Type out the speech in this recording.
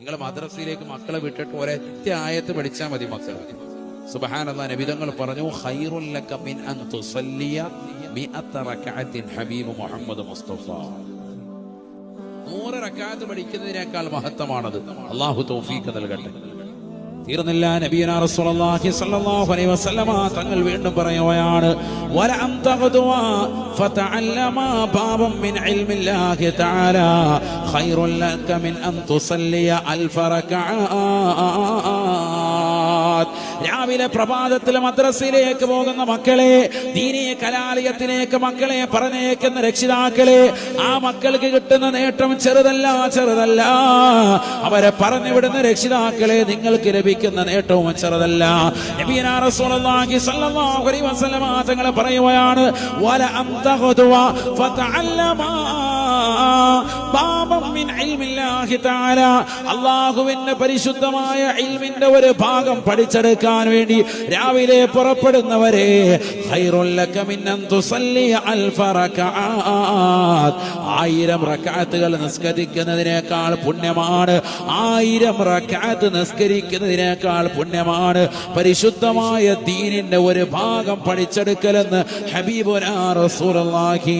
നിങ്ങൾ മദ്രസയിലേക്ക് മക്കളെ വിട്ടിട്ട് ഒരൊറ്റ ആയത്ത് പഠിച്ചാൽ മതി മക്കൾ സുബഹാനല്ലാ നബിതങ്ങൾ പറഞ്ഞു ഖൈറുൽ ലക മിൻ അൻ ഹബീബ് മുഹമ്മദ് മുസ്തഫ. നൂറ് റക്കാത്ത് പഠിക്കുന്നതിനേക്കാൾ മഹത്വമാണത്. അള്ളാഹു തൗഫീഖ് നൽകട്ടെ. തീർന്നില്ല. നബിയന റസൂലുള്ളാഹി സ്വല്ലല്ലാഹു അലൈഹി വസല്ലമ തങ്ങൾ വീണ്ടും പറയുകയാണ് വല അൻ ഫതഅല്ലമ ബാബം മിൻ ഇൽമില്ലാഹി തആല ഖൈറുൻ ലക മിൻ അൻ തുസല്ലിയ അൽഫ റകഅത്ത് രാവിലെ പ്രഭാതത്തിൽ മദ്രസയിലേക്ക് പോകുന്ന മക്കളെ ദീനീ കലാലയത്തിലേക്ക് മക്കളെ പറഞ്ഞേക്കുന്ന രക്ഷിതാക്കളെ ആ മക്കൾക്ക് കിട്ടുന്ന നേട്ടം ചെറുതല്ല ചെറുതല്ല. അവരെ പറഞ്ഞുവിടുന്ന രക്ഷിതാക്കളെ നിങ്ങൾക്ക് ലഭിക്കുന്ന നേട്ടവും ചെറുതല്ല. തങ്ങൾ പറയുകയാണ് വല അല്ലാഹുവിന്റെ പരിശുദ്ധമായ ഇൽമിന്റെ ഒരു ഭാഗം പഠിച്ചെടുക്കാൻ വേണ്ടി രാവിലെ പുറപ്പെടുന്നവരെ ആയിരം റക്കാത്തുകൾ നിസ്കരിക്കുന്നതിനേക്കാൾ പുണ്യമാണ്. ആയിരം റക്കാത്ത് നിസ്കരിക്കുന്നതിനേക്കാൾ പുണ്യമാണ്. പരിശുദ്ധമായ ദീനിന്റെ ഒരു ഭാഗം പഠിച്ചെടുക്കലെന്ന് ഹബീബുനാ റസൂലുള്ളാഹി.